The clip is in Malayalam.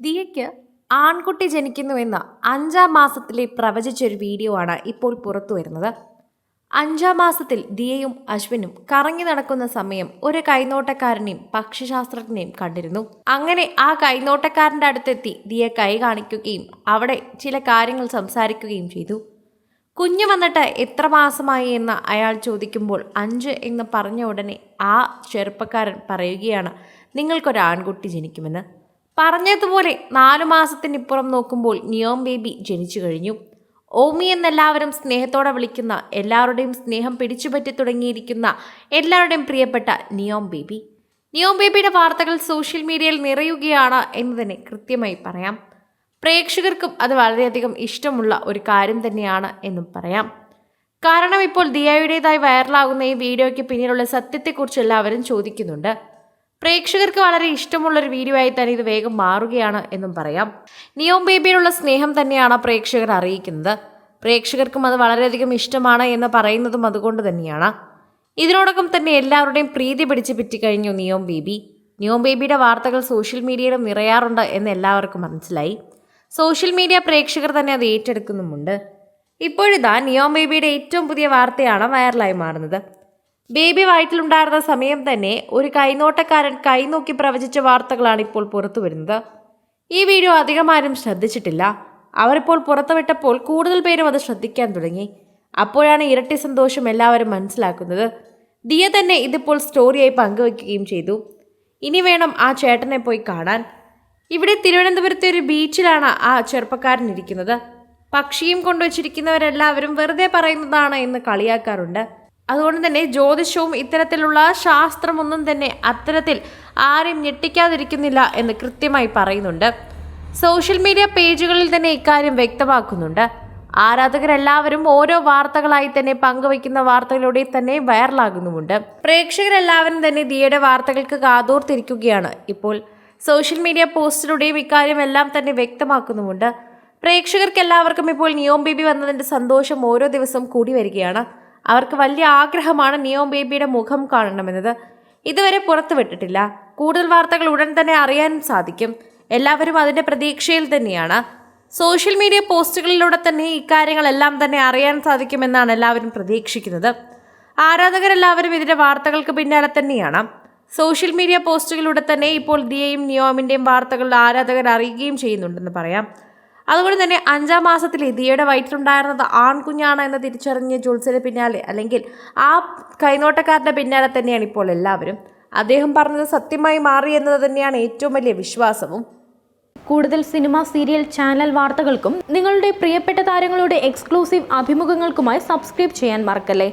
ദിയയ്ക്ക് ആൺകുട്ടി ജനിക്കുന്നുവെന്ന് അഞ്ചാം മാസത്തിലെ പ്രവചിച്ചൊരു വീഡിയോ ആണ് ഇപ്പോൾ പുറത്തു വരുന്നത്. അഞ്ചാം മാസത്തിൽ ദിയയും അശ്വിനും കറങ്ങി നടക്കുന്ന സമയം ഒരു കൈനോട്ടക്കാരനെയും പക്ഷിശാസ്ത്രജ്ഞനെയും കണ്ടിരുന്നു. അങ്ങനെ ആ കൈനോട്ടക്കാരന്റെ അടുത്തെത്തി ദിയ കൈ കാണിക്കുകയും അവിടെ ചില കാര്യങ്ങൾ സംസാരിക്കുകയും ചെയ്തു. കുഞ്ഞു വന്നിട്ട് എത്ര മാസമായി എന്ന് അയാൾ ചോദിക്കുമ്പോൾ അഞ്ച് എന്ന് പറഞ്ഞ ഉടനെ ആ ചെറുപ്പക്കാരൻ പറയുകയാണ് നിങ്ങൾക്കൊരു ആൺകുട്ടി ജനിക്കുമെന്ന്. പറഞ്ഞതുപോലെ നാലു മാസത്തിനിപ്പുറം നോക്കുമ്പോൾ നിയോം ബേബി ജനിച്ചു കഴിഞ്ഞു. ഓമി എന്നെല്ലാവരും സ്നേഹത്തോടെ വിളിക്കുന്ന എല്ലാവരുടെയും സ്നേഹം പിടിച്ചുപറ്റി തുടങ്ങിയിരിക്കുന്ന എല്ലാവരുടെയും പ്രിയപ്പെട്ട നിയോം ബേബി. നിയോം ബേബിയുടെ വാർത്തകൾ സോഷ്യൽ മീഡിയയിൽ നിറയുകയാണ് എന്ന് തന്നെ കൃത്യമായി പറയാം. പ്രേക്ഷകർക്കും അത് വളരെയധികം ഇഷ്ടമുള്ള ഒരു കാര്യം തന്നെയാണ് എന്നും പറയാം. കാരണം ഇപ്പോൾ ദിയയുടേതായി വൈറലാകുന്ന ഈ വീഡിയോയ്ക്ക് പിന്നിലുള്ള സത്യത്തെക്കുറിച്ച് എല്ലാവരും ചോദിക്കുന്നുണ്ട്. പ്രേക്ഷകർക്ക് വളരെ ഇഷ്ടമുള്ള ഒരു വീഡിയോ ആയി തന്നെ ഇത് വേഗം മാറുകയാണ് എന്നും പറയാം. നിയോം ബേബിയിലുള്ള സ്നേഹം തന്നെയാണ് പ്രേക്ഷകർ അറിയിക്കുന്നത്. പ്രേക്ഷകർക്കും അത് വളരെയധികം ഇഷ്ടമാണ് എന്ന് പറയുന്നതും അതുകൊണ്ട് തന്നെയാണ്. ഇതിനോടൊപ്പം തന്നെ എല്ലാവരുടെയും പ്രീതി പിടിച്ച് പറ്റിക്കഴിഞ്ഞു നിയോം ബേബി. നിയോം ബേബിയുടെ വാർത്തകൾ സോഷ്യൽ മീഡിയയിലും നിറയാറുണ്ട് എന്ന് എല്ലാവർക്കും മനസ്സിലായി. സോഷ്യൽ മീഡിയ പ്രേക്ഷകർ തന്നെ അത് ഏറ്റെടുക്കുന്നുമുണ്ട്. ഇപ്പോഴിതാ നിയോം ബേബിയുടെ ഏറ്റവും പുതിയ വാർത്തയാണ് വൈറലായി മാറുന്നത്. ബേബി വയറ്റിലുണ്ടായിരുന്ന സമയം തന്നെ ഒരു കൈനോട്ടക്കാരൻ കൈനോക്കി പ്രവചിച്ച വാർത്തകളാണ് ഇപ്പോൾ പുറത്തു വരുന്നത്. ഈ വീഡിയോ അധികം ആരും ശ്രദ്ധിച്ചിട്ടില്ല. അവരിപ്പോൾ പുറത്തുവിട്ടപ്പോൾ കൂടുതൽ പേരും അത് ശ്രദ്ധിക്കാൻ തുടങ്ങി. അപ്പോഴാണ് ഇരട്ടി സന്തോഷം എല്ലാവരും മനസ്സിലാക്കുന്നത്. ദിയ തന്നെ ഇതിപ്പോൾ സ്റ്റോറിയായി പങ്കുവയ്ക്കുകയും ചെയ്തു. ഇനി വേണം ആ ചേട്ടനെ പോയി കാണാൻ. ഇവിടെ തിരുവനന്തപുരത്തെ ഒരു ബീച്ചിലാണ് ആ ചെറുപ്പക്കാരൻ ഇരിക്കുന്നത്. പക്ഷിയും കൊണ്ടുവച്ചിരിക്കുന്നവരെല്ലാവരും വെറുതെ പറയുന്നതാണ് എന്ന് കളിയാക്കാറുണ്ട്. അതുകൊണ്ട് തന്നെ ജ്യോതിഷവും ഇത്തരത്തിലുള്ള ശാസ്ത്രമൊന്നും തന്നെ അത്തരത്തിൽ ആരെയും ഞെട്ടിക്കാതിരിക്കുന്നില്ല എന്ന് കൃത്യമായി പറയുന്നുണ്ട്. സോഷ്യൽ മീഡിയ പേജുകളിൽ തന്നെ ഇക്കാര്യം വ്യക്തമാക്കുന്നുണ്ട്. ആരാധകരെല്ലാവരും ഓരോ വാർത്തകളായി തന്നെ പങ്കുവയ്ക്കുന്ന വാർത്തകളിലൂടെ തന്നെ വൈറലാകുന്നുമുണ്ട്. പ്രേക്ഷകരെല്ലാവരും തന്നെ ദിയയുടെ വാർത്തകൾക്ക് കാതോർത്തിരിക്കുകയാണ്. ഇപ്പോൾ സോഷ്യൽ മീഡിയ പോസ്റ്റിലൂടെയും ഇക്കാര്യം എല്ലാം തന്നെ വ്യക്തമാക്കുന്നുമുണ്ട്. പ്രേക്ഷകർക്ക് എല്ലാവർക്കും ഇപ്പോൾ നിയോം ബേബി വന്നതിന്റെ സന്തോഷം ഓരോ ദിവസവും കൂടി വരികയാണ്. അവർക്ക് വലിയ ആഗ്രഹമാണ് നിയോം ബേബിയുടെ മുഖം കാണണമെന്നത്. ഇതുവരെ പുറത്തുവിട്ടിട്ടില്ല. കൂടുതൽ വാർത്തകൾ ഉടൻ തന്നെ അറിയാനും സാധിക്കും. എല്ലാവരും അതിന്റെ പ്രതീക്ഷയിൽ തന്നെയാണ്. സോഷ്യൽ മീഡിയ പോസ്റ്റുകളിലൂടെ തന്നെ ഇക്കാര്യങ്ങളെല്ലാം തന്നെ അറിയാൻ സാധിക്കുമെന്നാണ് എല്ലാവരും പ്രതീക്ഷിക്കുന്നത്. ആരാധകരെല്ലാവരും ഇതിന്റെ വാർത്തകൾക്ക് പിന്നാലെ തന്നെയാണ്. സോഷ്യൽ മീഡിയ പോസ്റ്റുകളിലൂടെ തന്നെ ഇപ്പോൾ ദിയയും നിയോമിന്റെയും വാർത്തകൾ ആരാധകർ അറിയുകയും ചെയ്യുന്നുണ്ടെന്ന് പറയാം. അതുകൊണ്ട് തന്നെ അഞ്ചാം മാസത്തിൽ ദിയയുടെ വയറ്റിലുണ്ടായിരുന്നത് ആൺകുഞ്ഞാണ് എന്ന് തിരിച്ചറിഞ്ഞ ജുൾസിന് പിന്നാലെ അല്ലെങ്കിൽ ആ കൈനോട്ടക്കാരന്റെ പിന്നാലെ തന്നെയാണ് ഇപ്പോൾ എല്ലാവരും. അദ്ദേഹം പറഞ്ഞത് സത്യമായി മാറി എന്നത് തന്നെയാണ് ഏറ്റവും വലിയ വിശ്വാസവും. കൂടുതൽ സിനിമ സീരിയൽ ചാനൽ വാർത്തകൾക്കും നിങ്ങളുടെ പ്രിയപ്പെട്ട താരങ്ങളുടെ എക്സ്ക്ലൂസീവ് അഭിമുഖങ്ങൾക്കുമായി സബ്സ്ക്രൈബ് ചെയ്യാൻ മറക്കല്ലേ?